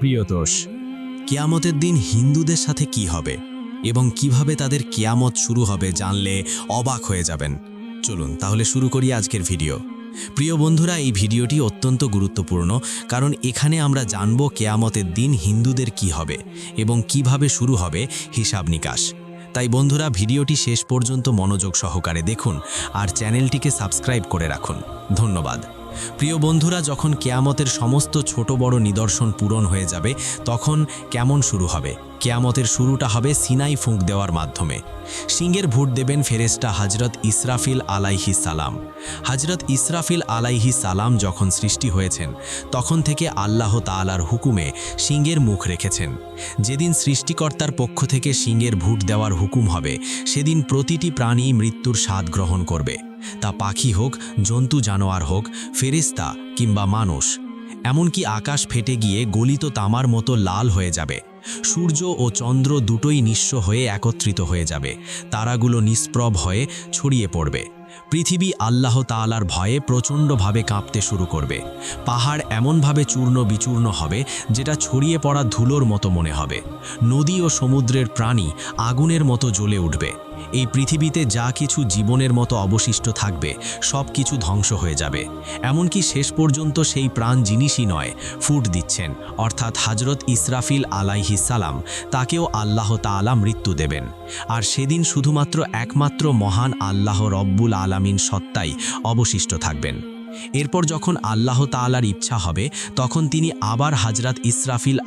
প্রিয়তোষ, কেয়ামতের দিন হিন্দুদের সাথে কি হবে এবং কীভাবে তাদের কেয়ামত শুরু হবে জানলে অবাক হয়ে যাবেন। চলুন তাহলে শুরু করি আজকের ভিডিও। প্রিয় বন্ধুরা, এই ভিডিওটি অত্যন্ত গুরুত্বপূর্ণ কারণ এখানে আমরা জানব কেয়ামতের দিন হিন্দুদের কি হবে এবং কীভাবে শুরু হবে হিসাব নিকাশ। তাই বন্ধুরা, ভিডিওটি শেষ পর্যন্ত মনোযোগ সহকারে দেখুন আর চ্যানেলটিকে সাবস্ক্রাইব করে রাখুন। ধন্যবাদ। প্রিয় বন্ধুরা, যখন কেয়ামতের সমস্ত ছোট বড় নিদর্শন পূরণ হয়ে যাবে, তখন কেমন শুরু হবে? কেয়ামতের শুরুটা হবে সিনাই ফুঁক দেওয়ার মাধ্যমে। সিংহের ভোট দেবেন ফেরেস্টা হজরত ইসরাফিল আলাইহি সালাম। হজরত ইসরাফিল আলাইহি সালাম যখন সৃষ্টি হয়েছেন, তখন থেকে আল্লাহ তালার হুকুমে সিংহের মুখ রেখেছেন। যেদিন সৃষ্টিকর্তার পক্ষ থেকে সিংহের ভোট দেওয়ার হুকুম হবে, সেদিন প্রতিটি প্রাণী মৃত্যুর স্বাদ গ্রহণ করবে। তা পাখি হোক, জন্তু জানোয়ার হোক ফেরিস্তা কিংবা মানুষ। এমনকি আকাশ ফেটে গিয়ে গলিত তামার মতো লাল হয়ে যাবে। সূর্য ও চন্দ্র দুটোই নিঃস্ব হয়ে একত্রিত হয়ে যাবে। তারাগুলো নিষ্প্রভ হয়ে ছড়িয়ে পড়বে। পৃথিবী আল্লাহ তালার ভয়ে প্রচণ্ডভাবে কাঁপতে শুরু করবে। পাহাড় এমনভাবে চূর্ণ বিচূর্ণ হবে, যেটা ছড়িয়ে পড়া ধুলোর মতো মনে হবে। নদী ও সমুদ্রের প্রাণী আগুনের মতো জ্বলে উঠবে। এই পৃথিবীতে যা কিছু জীবনের মতো অবশিষ্ট থাকবে, সব কিছু ধ্বংস হয়ে যাবে। এমনকি শেষ পর্যন্ত সেই প্রাণ জিনিসই নয়, ফুট দিচ্ছেন। অর্থাৎ হাজরত ইসরাফিল সালাম, তাকেও আল্লাহ তালা মৃত্যু দেবেন। আর সেদিন শুধুমাত্র একমাত্র মহান আল্লাহ রব্বুল আলামিন সত্তাই অবশিষ্ট থাকবেন। এরপর যখন আল্লাহ তাআলার ইচ্ছা হবে, তখন তিনি আবার হাজরাত ইসরাফিল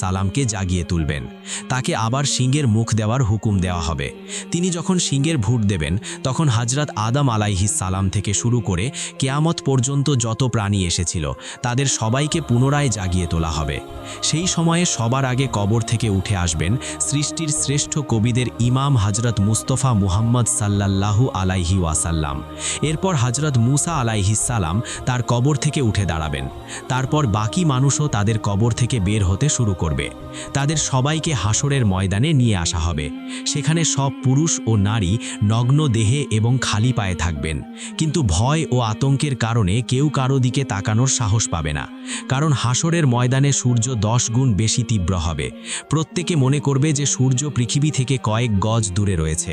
সালামকে জাগিয়ে তুলবেন। তাকে আবার সিংহের মুখ দেওয়ার হুকুম দেওয়া হবে। তিনি যখন সিংহের ভোট দেবেন, তখন হাজরাত আদম সালাম থেকে শুরু করে কেয়ামত পর্যন্ত যত প্রাণী এসেছিল, তাদের সবাইকে পুনরায় জাগিয়ে তোলা হবে। সেই সময়ে সবার আগে কবর থেকে উঠে আসবেন সৃষ্টির শ্রেষ্ঠ কবিদের ইমাম হজরত মুস্তফা মুহাম্মদ সাল্লাল্লাহু আলাইহি ওয়াসাল্লাম। এরপর হজরত মুসা আলাইহিস সালাম তার কবর থেকে উঠে দাঁড়াবেন। তারপর বাকি মানুষও তাদের কবর থেকে বের হতে শুরু করবে। তাদের সবাইকে হাসরের ময়দানে নিয়ে আসা হবে। সেখানে সব পুরুষ ও নারী নগ্ন দেহে এবং খালি পায়ে থাকবেন। কিন্তু ভয় ও আতঙ্কের কারণে কেউ কারও দিকে তাকানোর সাহস পাবে না। কারণ হাসরের ময়দানে সূর্য দশ গুণ বেশি তীব্র হবে। প্রত্যেকে মনে করবে যে সূর্য পৃথিবী থেকে কয়েক গজ দূরে রয়েছে।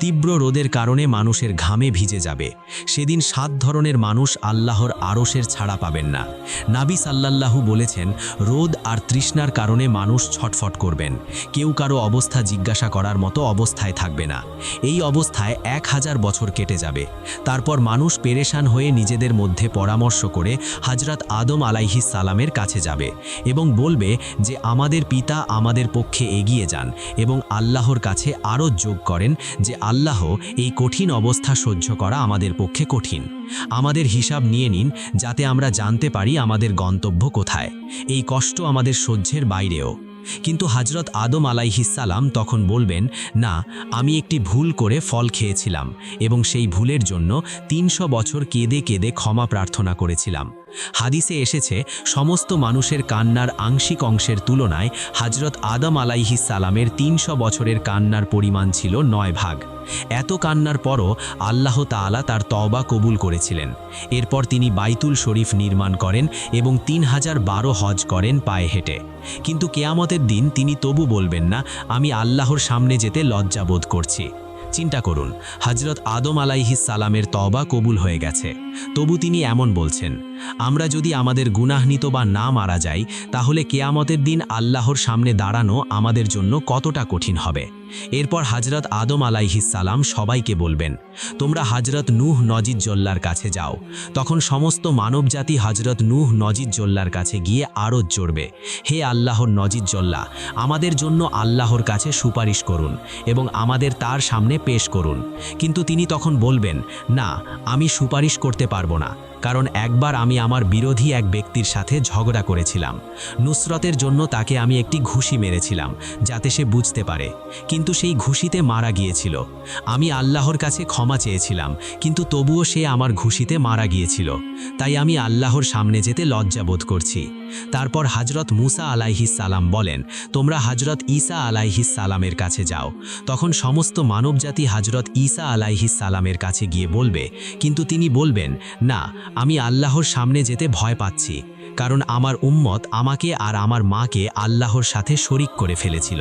তীব্র রোদের কারণে মানুষের ঘামে ভিজে যাবে। সেদিন সাত ধরনের মানুষ আল্লাহর আরশের ছাড়া পাবেন না। নাবি সাল্লাল্লাহু বলেছেন, রোদ আর তৃষ্ণার কারণে মানুষ ছটফট করবেন। কেউ কারও অবস্থা জিজ্ঞাসা করার মতো অবস্থায় থাকবে না। এই অবস্থায় এক হাজার বছর কেটে যাবে। তারপর মানুষ পেরেশান হয়ে নিজেদের মধ্যে পরামর্শ করে হাজরাত আদম আলাইহিস সালামের কাছে যাবে এবং বলবে যে, আমাদের পিতা আমাদের পক্ষে এগিয়ে যান এবং আল্লাহর কাছে আরও যোগ করেন যে, আল্লাহ এই কঠিন অবস্থা সহ্য করা আমাদের পক্ষে কঠিন। আমাদের হিসাব নিয়ে নিন, যাতে আমরা জানতে পারি আমাদের গন্তব্য কোথায়। এই কষ্ট আমাদের সহ্যের বাইরেও। কিন্তু হজরত আদম আলাইহিসালাম তখন বলবেন, না, আমি একটি ভুল করে ফল খেয়েছিলাম এবং সেই ভুলের জন্য তিনশো বছর কেঁদে কেঁদে ক্ষমা প্রার্থনা করেছিলাম। হাদিসে এসেছে, সমস্ত মানুষের কান্নার আংশিক অংশের তুলনায় হজরত আদম সালামের তিনশো বছরের কান্নার পরিমাণ ছিল নয় ভাগ। এত কান্নার পরও আল্লাহ তাআলা তার তওবা কবুল করেছিলেন। এরপর তিনি বাইতুল শরীফ নির্মাণ করেন এবং তিন হাজার বারো হজ করেন পায়ে হেঁটে। কিন্তু কেয়ামতের দিন তিনি তবু বলবেন না, আমি আল্লাহর সামনে যেতে লজ্জাবোধ করছি। চিন্তা করুন হজরত আদম আলাইহিস সালামের তবা কবুল হয়ে গেছে। তবু তিনি এমন বলছেন, আমরা যদি আমাদের গুনাহনিত বা না মারা যাই, তাহলে কেয়ামতের দিন আল্লাহর সামনে দাঁড়ানো আমাদের জন্য কতটা কঠিন হবে? এরপর হাজরত আদম আলাইহিস সালাম সবাইকে বলবেন, তোমরা হাজরত নূহ নজিদ জোল্লার কাছে যাও। তখন সমস্ত মানবজাতি হাজরত নূহ নজিদ জোল্লার কাছে গিয়ে আরও জড়বে হে আল্লাহর নজিদ জল্লা, আমাদের জন্য আল্লাহর কাছে সুপারিশ করুন এবং আমাদের তার সামনে পেশ করুন। কিন্তু তিনি তখন বলবেন, না, আমি সুপারিশ করতে পারব না। কারণ একবার আমি আমার বিরোধী এক ব্যক্তির সাথে ঝগড়া করেছিলাম। নুসরতের জন্য তাকে আমি একটি ঘুষি মেরেছিলাম, যাতে সে বুঝতে পারে। কিন্তু সেই ঘুষিতে মারা গিয়েছিল। আমি আল্লাহর কাছে ক্ষমা চেয়েছিলাম, কিন্তু তবুও সে আমার ঘুষিতে মারা গিয়েছিল। তাই আমি আল্লাহর সামনে যেতে লজ্জাবোধ করছি। তারপর হজরত মুসা আলাইহিস সালাম বলেন, তোমরা হাজরত ঈসা আলাইহিস সালামের কাছে যাও। তখন সমস্ত মানবজাতি হাজরত ঈসা আলাইহিস সালামের কাছে গিয়ে বলবে, কিন্তু তিনি বলবেন, না, আমি আল্লাহর সামনে যেতে ভয় পাচ্ছি, কারণ আমার উম্মত আমাকে আর আমার মাকে আল্লাহর সাথে শরিক করে ফেলেছিল।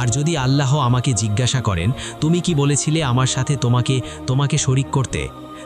আর যদি আল্লাহ আমাকে জিজ্ঞাসা করেন, তুমি কি বলেছিলে আমার সাথে তোমাকে তোমাকে শরিক করতে?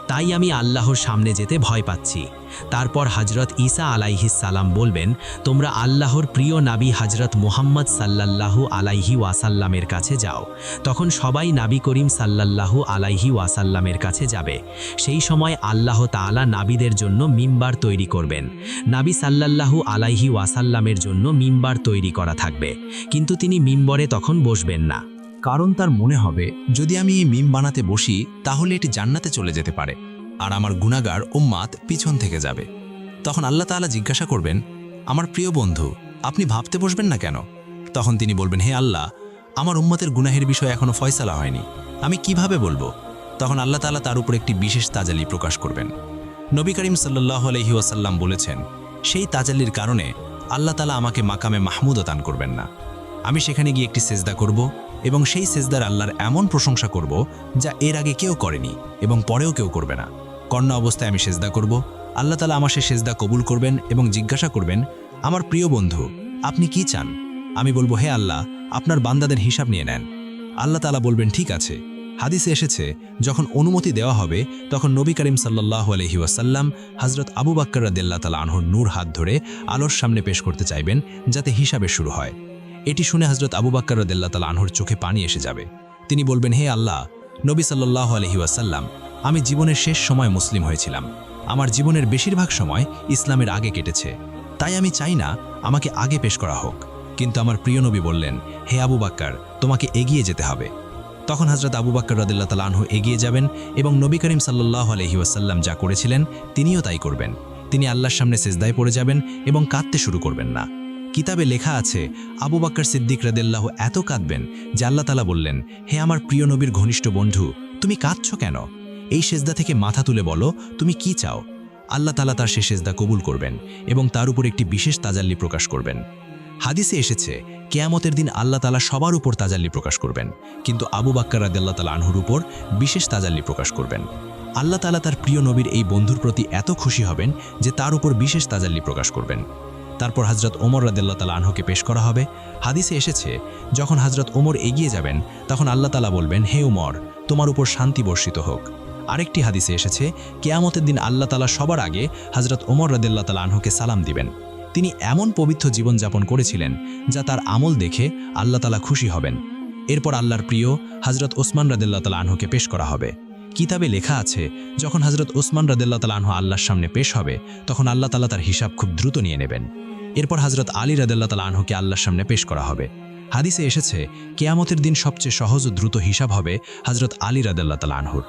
তাই আমি আল্লাহর সামনে যেতে ভয় পাচ্ছি। তারপর হজরত ঈসা সালাম বলবেন, তোমরা আল্লাহর প্রিয় নাবী হজরত মুহাম্মদ সাল্লাল্লাহু আলাইহি ওয়াসাল্লামের কাছে যাও। তখন সবাই নাবি করিম সাল্লাল্লাহু আলাইহি ওয়াসাল্লামের কাছে যাবে। সেই সময় আল্লাহ তাআলা নাবীদের জন্য মিম্বার তৈরি করবেন। নাবী সাল্লাল্লাহু আলাইহি ওয়াসাল্লামের জন্য মিম্বার তৈরি করা থাকবে। কিন্তু তিনি মিম্বরে তখন বসবেন না। কারণ তার মনে হবে, যদি আমি এই মিম বানাতে বসি, তাহলে এটি জান্নাতে চলে যেতে পারে, আর আমার গুণাগার উম্মাত পিছন থেকে যাবে। তখন আল্লাহ তাআলা জিজ্ঞাসা করবেন, আমার প্রিয় বন্ধু, আপনি ভাবতে বসবেন না কেন? তখন তিনি বলবেন, হে আল্লাহ, আমার উম্মতের গুনাহের বিষয় এখনও ফয়সালা হয়নি, আমি কীভাবে বলব? তখন আল্লাহ তাআলা তার উপর একটি বিশেষ তাজালি প্রকাশ করবেন। নবী করিম সাল্লাহ আলহি ওয়াসাল্লাম বলেছেন, সেই তাজালির কারণে আল্লাহ তালা আমাকে মাকামে মাহমুদও দান করবেন না। আমি সেখানে গিয়ে একটি সেজদা করব এবং সেই সেজদার আল্লাহর এমন প্রশংসা করব যা এর আগে কেউ করেনি এবং পরেও কেউ করবে না। কন্যা অবস্থায় আমি সেজদা করব। আল্লাহ তালা আমার সে সেজদা কবুল করবেন এবং জিজ্ঞাসা করবেন, আমার প্রিয় বন্ধু, আপনি কি চান? আমি বলব, হে আল্লাহ, আপনার বান্দাদের হিসাব নিয়ে নেন। আল্লাহ তালা বলবেন, ঠিক আছে। হাদিসে এসেছে, যখন অনুমতি দেওয়া হবে, তখন নবী করিম সাল্লাহ আলহি ওয়াসাল্লাম হজরত আবু বাক্কর রাদিল্লা তালা আনহুর নূর হাত ধরে আলোর সামনে পেশ করতে চাইবেন, যাতে হিসাবে শুরু হয়। এটি শুনে হজরত আবু বাক্কর রদেল্লা তাল আনহুর চোখে পানি এসে যাবে। তিনি বলবেন, হে আল্লাহ, নবী সাল্লাহ আলহি ওয়াসাল্লাম, আমি জীবনের শেষ সময় মুসলিম হয়েছিলাম। আমার জীবনের বেশিরভাগ সময় ইসলামের আগে কেটেছে। তাই আমি চাই না আমাকে আগে পেশ করা হোক। কিন্তু আমার প্রিয় নবী বললেন, হে আবু বাক্কার তোমাকে এগিয়ে যেতে হবে। তখন হজরত আবু বাক্কর রদুল্লাহ তাল আনহু এগিয়ে যাবেন এবং নবী করিম সাল্লাহ আলহি ওয়াসাল্লাম যা করেছিলেন, তিনিও তাই করবেন। তিনি আল্লাহর সামনে সেজদায় পড়ে যাবেন এবং কাঁদতে শুরু করবেন না। কিতাবে লেখা আছে, আবু বাক্কর সিদ্দিক রাদেল্লাহ এত কাঁদবেন যে আল্লাহ তালা বললেন, হে আমার প্রিয় নবীর ঘনিষ্ঠ বন্ধু, তুমি কাঁদছ কেন? এই সেজদা থেকে মাথা তুলে বলো, তুমি কি চাও? আল্লাহ তালা তার সে সেজদা কবুল করবেন এবং তার উপর একটি বিশেষ তাজাল্লি প্রকাশ করবেন। হাদিসে এসেছে, কেয়ামতের দিন আল্লাহ তালা সবার উপর তাজাল্লি প্রকাশ করবেন, কিন্তু আবু বাক্কর রাদেল্লাহ তালা আনহুর উপর বিশেষ তাজাল্লি প্রকাশ করবেন। আল্লাহ তালা তার প্রিয় নবীর এই বন্ধুর প্রতি এত খুশি হবেন যে তার উপর বিশেষ তাজাল্লি প্রকাশ করবেন। তারপর হজরত ওমর রাদিল্লা তালা আনহুকে পেশ করা হবে। হাদিসে এসেছে, যখন হজরত ওমর এগিয়ে যাবেন, তখন আল্লাহ তালা বলবেন, হে উমর তোমার উপর শান্তি বর্ষিত হোক। আরেকটি হাদিসে এসেছে, কেয়ামতের দিন আল্লাহ তালা সবার আগে হজরত ওমর রাদিল্লা তালা আনহুকে সালাম দিবেন। তিনি এমন পবিত্র জীবনযাপন করেছিলেন, যা তার আমল দেখে আল্লাহ তালা খুশি হবেন। এরপর আল্লাহর প্রিয় হজরত ওসমান রাদিল্লা তালা আনহুকে পেশ করা হবে। কিতাবে লেখা আছে, যখন হজরত ওসমান রাদিল্লা তালাহ আল্লাহর সামনে পেশ হবে, তখন আল্লাহ তালা তার হিসাব খুব দ্রুত নিয়ে নেবেন। এরপর হজরত আলী রাদাল্লাহ তালা আনহুকে আল্লাহর সামনে পেশ করা হবে। হাদিসে এসেছে, কেয়ামতের দিন সবচেয়ে সহজ ও দ্রুত হিসাব হবে হজরত আলী রাদাল্লাহ তালা আনহুর।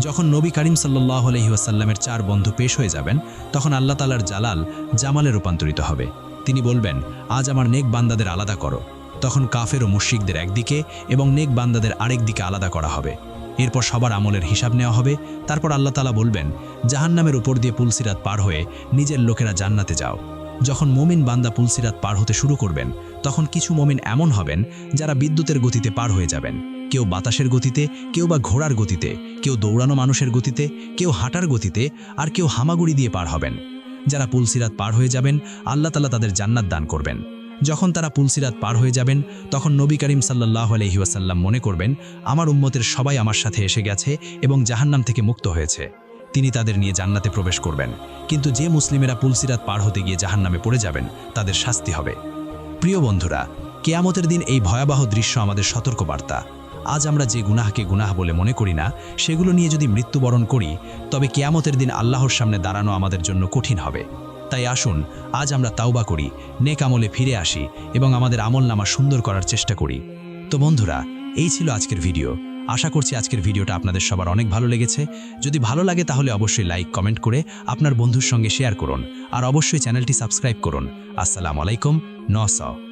যখন নবী করিম সাল্লাহ আলহিউসাল্লামের চার বন্ধু পেশ হয়ে যাবেন, তখন আল্লাহ তালার জালাল জামালে রূপান্তরিত হবে। তিনি বলবেন, আজ আমার নেক বান্দাদের আলাদা করো। তখন কাফের ও মুশিকদের একদিকে এবং নেক বান্দাদের আরেক দিকে আলাদা করা হবে। এরপর সবার আমলের হিসাব নেওয়া হবে। তারপর আল্লাহ তালা বলবেন, জাহান্নামের উপর দিয়ে পুলসিরাত পার হয়ে নিজের লোকেরা জান্নাতে যাও। যখন মোমিন বান্দা পুলসিরাত পার হতে শুরু করবেন, তখন কিছু মোমিন এমন হবেন যারা বিদ্যুতের গতিতে পার হয়ে যাবেন। কেউ বাতাসের গতিতে, কেউ বা ঘোড়ার গতিতে, কেউ দৌড়ানো মানুষের গতিতে, কেউ হাঁটার গতিতে, আর কেউ হামাগুড়ি দিয়ে পার হবেন। যারা পুলসিরাত পার হয়ে যাবেন, আল্লাহ তালা তাদের জান্নাত দান করবেন। যখন তারা পুলসিরাত পার হয়ে যাবেন, তখন নবী করিম সাল্লাহ আলহিউসাল্লাম মনে করবেন, আমার উম্মতের সবাই আমার সাথে এসে গেছে এবং জাহান্নাম থেকে মুক্ত হয়েছে। তিনি তাদের নিয়ে জান্নাতে প্রবেশ করবেন। কিন্তু যে মুসলিমেরা পুলসিরাত পার হতে গিয়ে জাহান্নামে পড়ে যাবেন, তাদের শাস্তি হবে। প্রিয় বন্ধুরা, কেয়ামতের দিন এই ভয়াবহ দৃশ্য আমাদের সতর্কবার্তা। আজ আমরা যে গুনাহকে গুনাহ বলে মনে করি না, সেগুলো নিয়ে যদি মৃত্যুবরণ করি, তবে কেয়ামতের দিন আল্লাহর সামনে দাঁড়ানো আমাদের জন্য কঠিন হবে। তাই আসুন, আজ আমরা তাওবা করি, নেক আমলে ফিরে আসি এবং আমাদের আমল নামা সুন্দর করার চেষ্টা করি। তো বন্ধুরা, এই ছিল আজকের ভিডিও। আশা করছি আজকের ভিডিওটা আপনাদের সবার অনেক ভালো লেগেছে। যদি ভালো লাগে তাহলে অবশ্যই লাইক, কমেন্ট করে আপনার বন্ধুর সঙ্গে শেয়ার করুন। আর অবশ্যই চ্যানেলটি সাবস্ক্রাইব করুন। আসসালামু আলাইকুম নস